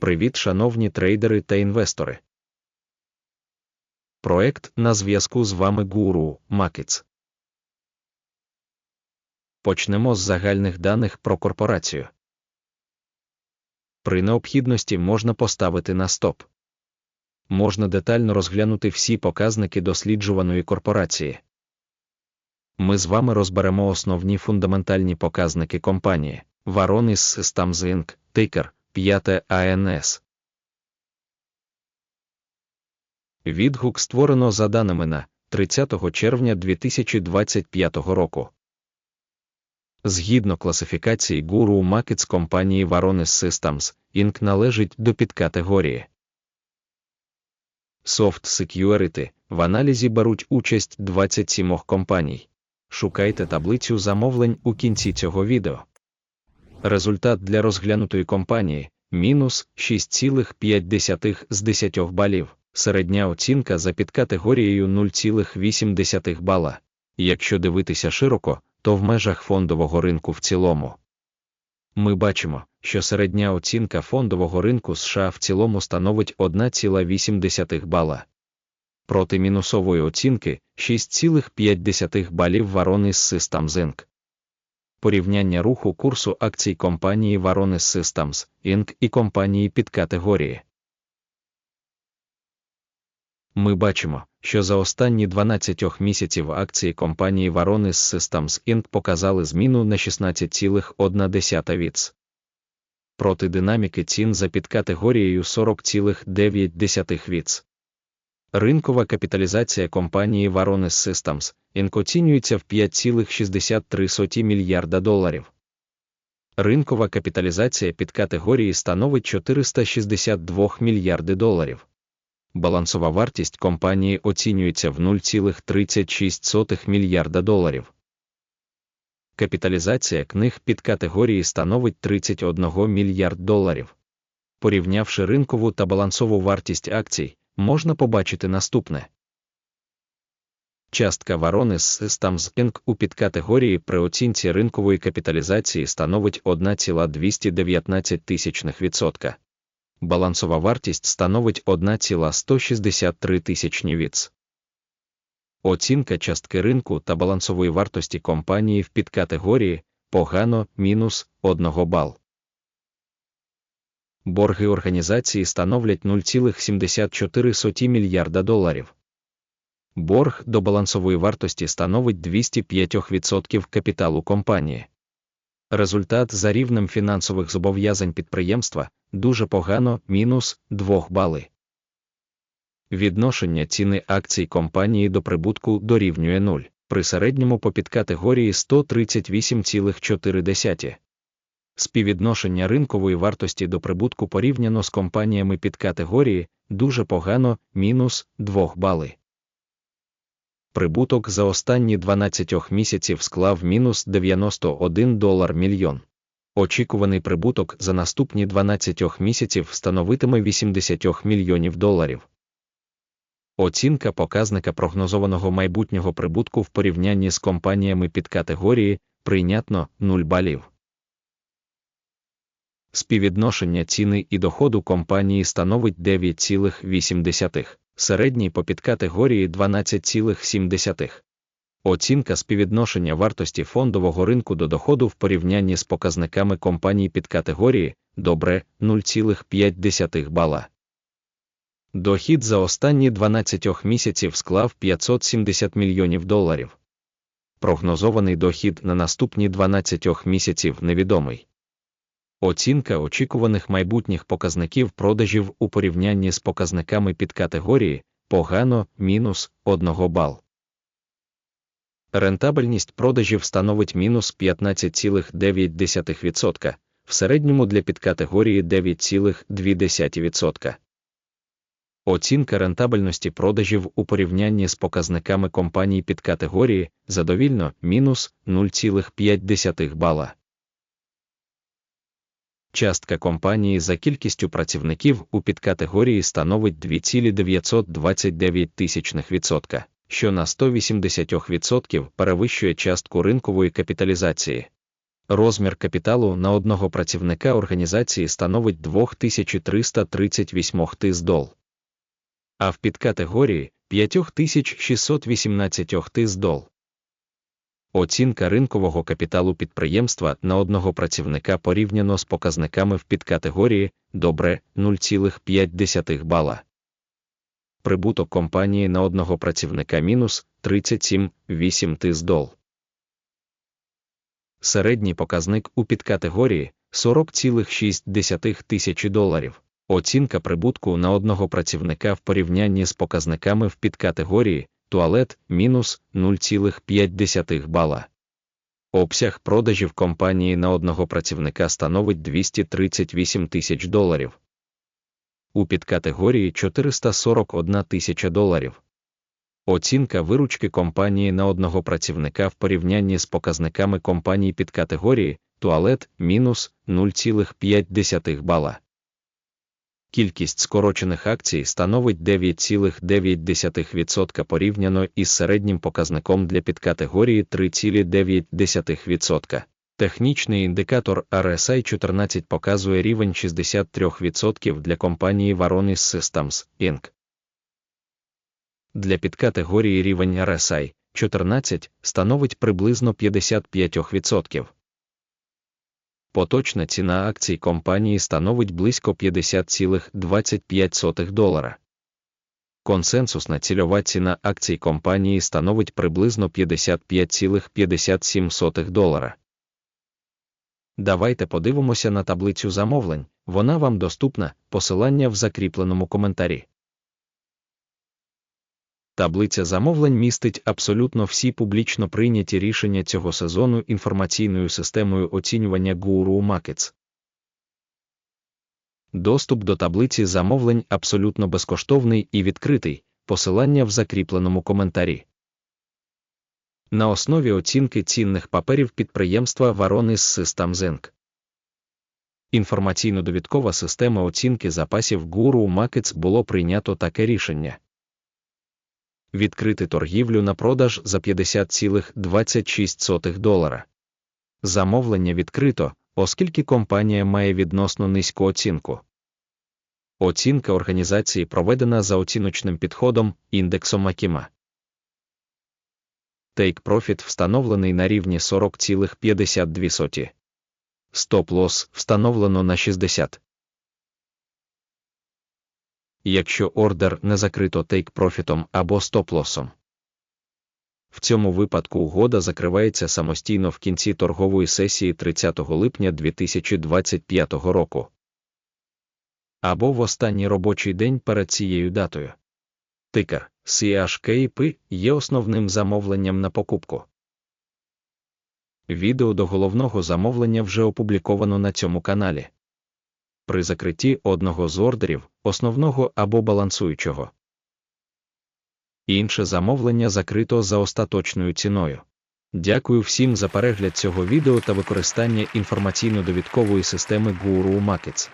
Привіт, шановні трейдери та інвестори. Проект на зв'язку з вами Гуру Макіц. Почнемо з загальних даних про корпорацію. При необхідності можна поставити на стоп. Можна детально розглянути всі показники досліджуваної корпорації. Ми з вами розберемо основні фундаментальні показники компанії Varonis Systems Inc., тикер 5 АНС. Відгук створено за даними на 30 червня 2025 року. Згідно класифікації Guru Markets компанії Varonis Systems, Inc. належить до підкатегорії Soft Security. В аналізі беруть участь 27 компаній. Шукайте таблицю замовлень у кінці цього відео. Результат для розглянутої компанії мінус 6,5 з 10 балів, середня оцінка за підкатегорією 0,8 бала. Якщо дивитися широко, то в межах фондового ринку в цілому. Ми бачимо, що середня оцінка фондового ринку США в цілому становить 1,8 бала. Проти мінусової оцінки 6,5 балів Varonis Systems Inc. Порівняння руху курсу акцій компанії Varonis Systems Inc. і компанії під категорії. Ми бачимо, що за останні 12 місяців акції компанії Varonis Systems Inc. показали зміну на 16,1 віц. Проти динаміки цін за підкатегорією 40,9 віц. Ринкова капіталізація компанії Varonis Systems Inc. оцінюється в 5,63 мільярда доларів. Ринкова капіталізація під категорії становить 462 мільярди доларів. Балансова вартість компанії оцінюється в 0,36 мільярда доларів. Капіталізація книг під категорії становить 31 мільярд доларів. Порівнявши ринкову та балансову вартість акцій, можна побачити наступне. Частка Varonis Systems Inc. у підкатегорії при оцінці ринкової капіталізації становить 1,219%. Балансова вартість становить 1,163 тисячні віц. Оцінка частки ринку та балансової вартості компанії в підкатегорії погано мінус 1 бал. Борги організації становлять 0,74 мільярда доларів. Борг до балансової вартості становить 205% капіталу компанії. Результат за рівнем фінансових зобов'язань підприємства дуже погано мінус 2 бали. Відношення ціни акцій компанії до прибутку дорівнює 0 при середньому по підкатегорії 138,4. Співвідношення ринкової вартості до прибутку порівняно з компаніями під категорії дуже погано мінус 2 бали. Прибуток за останні 12 місяців склав мінус 91 долар мільйон. Очікуваний прибуток за наступні 12 місяців становитиме 80 мільйонів доларів. Оцінка показника прогнозованого майбутнього прибутку в порівнянні з компаніями під категорії прийнятно 0 балів. Співвідношення ціни і доходу компанії становить 9,8, середній по підкатегорії 12,7. Оцінка співвідношення вартості фондового ринку до доходу в порівнянні з показниками компаній під категорії добре 0,5 бала. Дохід за останні 12 місяців склав 570 мільйонів доларів. Прогнозований дохід на наступні 12 місяців невідомий. Оцінка очікуваних майбутніх показників продажів у порівнянні з показниками під категорії погано мінус 1 бал. Рентабельність продажів становить мінус 15,9%, в середньому для підкатегорії 9,2%. Оцінка рентабельності продажів у порівнянні з показниками компаній під категорії задовільно мінус 0,5 бала. Частка компанії за кількістю працівників у підкатегорії становить 2,929%, що на 180% перевищує частку ринкової капіталізації. Розмір капіталу на одного працівника організації становить 2338 тис дол. А в підкатегорії 5618 тис дол. Оцінка ринкового капіталу підприємства на одного працівника порівняно з показниками в підкатегорії добре 0,5 бала. Прибуток компанії на одного працівника мінус 37,8 тис дол. Середній показник у підкатегорії 40,6 тисячі доларів. Оцінка прибутку на одного працівника в порівнянні з показниками в підкатегорії туалет мінус 0,5 бала. Обсяг продажів компанії на одного працівника становить 238 тисяч доларів. У підкатегорії 441 тисяча доларів. Оцінка виручки компанії на одного працівника в порівнянні з показниками компаній підкатегорії туалет мінус 0,5 бала. Кількість скорочених акцій становить 9,9% порівняно із середнім показником для підкатегорії 3,9%. Технічний індикатор RSI 14 показує рівень 63% для компанії Varonis Systems, Inc. Для підкатегорії рівень RSI 14 становить приблизно 55%. Поточна ціна акцій компанії становить близько 50,25 долара. Консенсусна цільова ціна акцій компанії становить приблизно 55,57 долара. Давайте подивимося на таблицю замовлень, вона вам доступна, посилання в закріпленому коментарі. Таблиця замовлень містить абсолютно всі публічно прийняті рішення цього сезону інформаційною системою оцінювання Guru Markets. Доступ до таблиці замовлень абсолютно безкоштовний і відкритий, посилання в закріпленому коментарі. На основі оцінки цінних паперів підприємства Varonis Systems Inc. Інформаційно-довідкова система оцінки запасів Guru Markets було прийнято таке рішення відкрити торгівлю на продаж за 50,26 долара. Замовлення відкрито, оскільки компанія має відносно низьку оцінку. Оцінка організації проведена за оціночним підходом індексом Акіма. Take Profit встановлений на рівні 40,52. Стоп-лосс встановлено на 60 якщо ордер не закрито тейк-профітом або стоп-лосом. В цьому випадку угода закривається самостійно в кінці торгової сесії 30 липня 2025 року або в останній робочий день перед цією датою. Тикер CHKIP є основним замовленням на покупку. Відео до головного замовлення вже опубліковано на цьому каналі при закритті одного з ордерів, основного або балансуючого. Інше замовлення закрито за остаточною ціною. Дякую всім за перегляд цього відео та використання інформаційно-довідкової системи Guru Markets.